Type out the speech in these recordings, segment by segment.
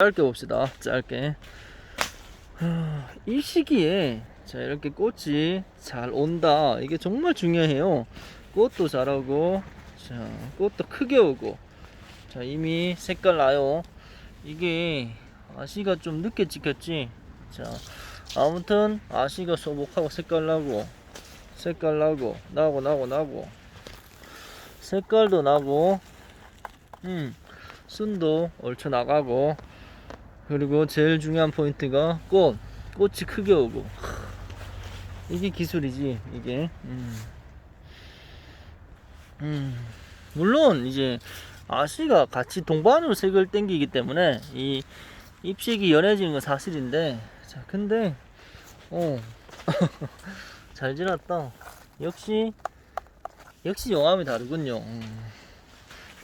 짧게 봅시다. 짧게. 하, 이 시기에 자 이렇게 꽃이 잘 온다. 이게 정말 중요해요. 꽃도 잘하고 자 꽃도 크게 오고 자 이미 색깔 나요. 이게 아씨가 좀 늦게 찍혔지. 자 아무튼 아씨가 소복하고 색깔 나고 색깔 나고 나고 나고 나고 색깔도 나고 음 순도 옳쳐 나가고 그리고 제일 중요한 포인트가 꽃. 꽃이 크게 오고. 이게 기술이지 이게. 음. 음. 물론 이제 아씨가 같이 동반으로 색을 땡기기 때문에 이 잎식이 연해지는 건 사실인데 자 근데 어잘 지났다. 역시 역시 용암이 다르군요. 음.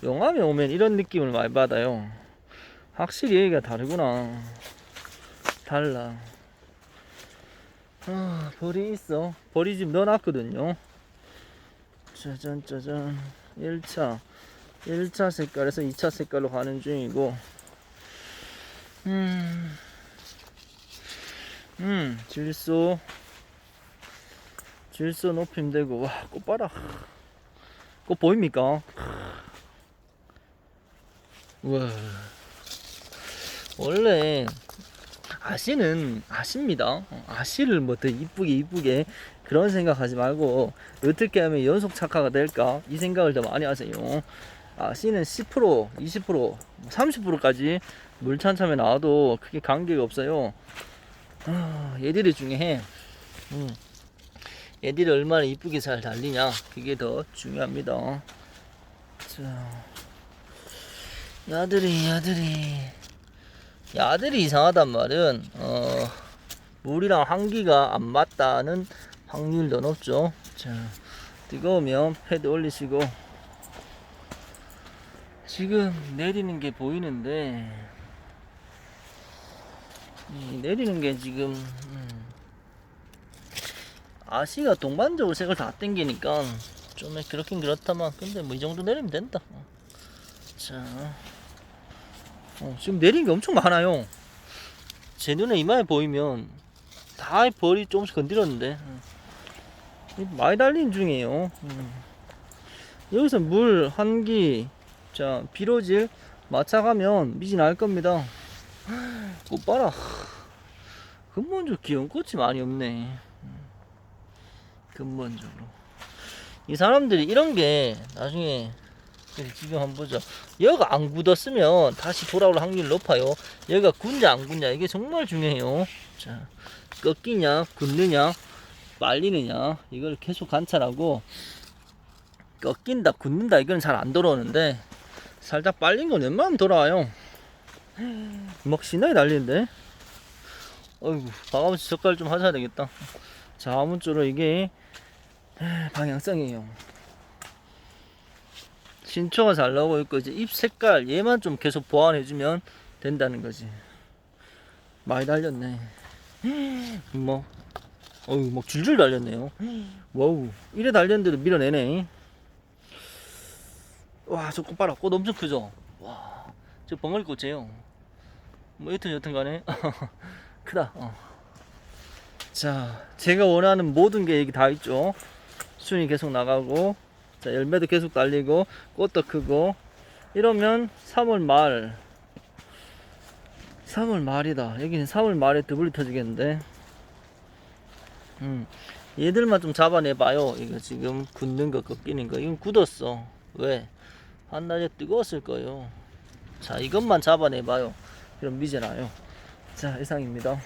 용암에 오면 이런 느낌을 많이 받아요 확실히 여기가 다르구나. 달라. 아 벌이 있어. 벌이 지금 넣어놨거든요. 짜잔 짜잔. 1차. 1차 색깔에서 2차 색깔로 가는 중이고. 음, 음 질소. 질소 높임 되고. 와 꽃 봐라. 꽃 보입니까? 와 원래 아씨는 아씨입니다. 어, 아씨를 뭐 더 이쁘게 이쁘게 그런 생각하지 말고 어떻게 하면 연속 착화가 될까 이 생각을 더 많이 하세요. 아씨는 10% 20% 30%까지 물 찬참에 나와도 크게 관계가 없어요. 아, 얘들이 중요해. 음. 얘들이 얼마나 이쁘게 잘 달리냐 그게 더 중요합니다. 자, 야들이 야들이 야들이 이상하단 말은 어, 물이랑 환기가 안 맞다는 확률도 높죠. 자, 뜨거우면 패드 올리시고 지금 내리는 게 보이는데 이 내리는 게 지금 음, 아시가 동반적으로 색을 다 땡기니까 좀 그렇긴 그렇다만 근데 뭐 이 정도 내리면 된다. 어. 자. 어, 지금 내린 게 엄청 많아요. 제 눈에 이마에 보이면 다 벌이 조금씩 건드렸는데 음. 이 많이 달린 중이에요. 음. 여기서 물 한기 자 비로질 맞춰가면 미진 날 겁니다. 꽃 봐라. 근본적으로 귀여운 꽃이 많이 없네. 음. 근본적으로 이 사람들이 이런 게 나중에 지금 한번 보자. 여가 안 굳었으면 다시 돌아올 확률이 높아요. 여기가 굳냐 안 굳냐 이게 정말 중요해요. 자, 꺾이냐 굳느냐 말리느냐 이걸 계속 관찰하고 꺾인다 굳는다 이건 잘 안 돌아오는데 살짝 빨린 건 웬만하면 돌아와요. 막 신나게 날리는데. 어이구 과감치 젓갈 좀 하셔야 되겠다. 자 아무쪼록 이게 방향성이에요. 신초가 잘 나오고 있고 이제 잎 색깔 얘만 좀 계속 보완해 주면 된다는 거지. 많이 달렸네. 뭐, 어우, 막 줄줄 달렸네요. 와우, 이래 달렸는데도 밀어내네. 와, 저 꽃 봐라. 꽃 엄청 크죠? 와, 저 벙어리 꽃이에요. 뭐, 여튼 여튼 간에. 크다. 어. 자, 제가 원하는 모든 게 여기 다 있죠. 순이 계속 나가고, 자, 열매도 계속 달리고 꽃도 크고. 이러면 3월 말. 3월 말이다. 여기는 3월 말에 더블이 터지겠는데. 음 얘들만 좀 잡아내봐요. 이거 지금 굳는 거 꺾이는 거. 이건 굳었어. 왜? 한낮에 뜨거웠을 거예요. 자 이것만 잡아내봐요. 그럼 미제나요. 자 이상입니다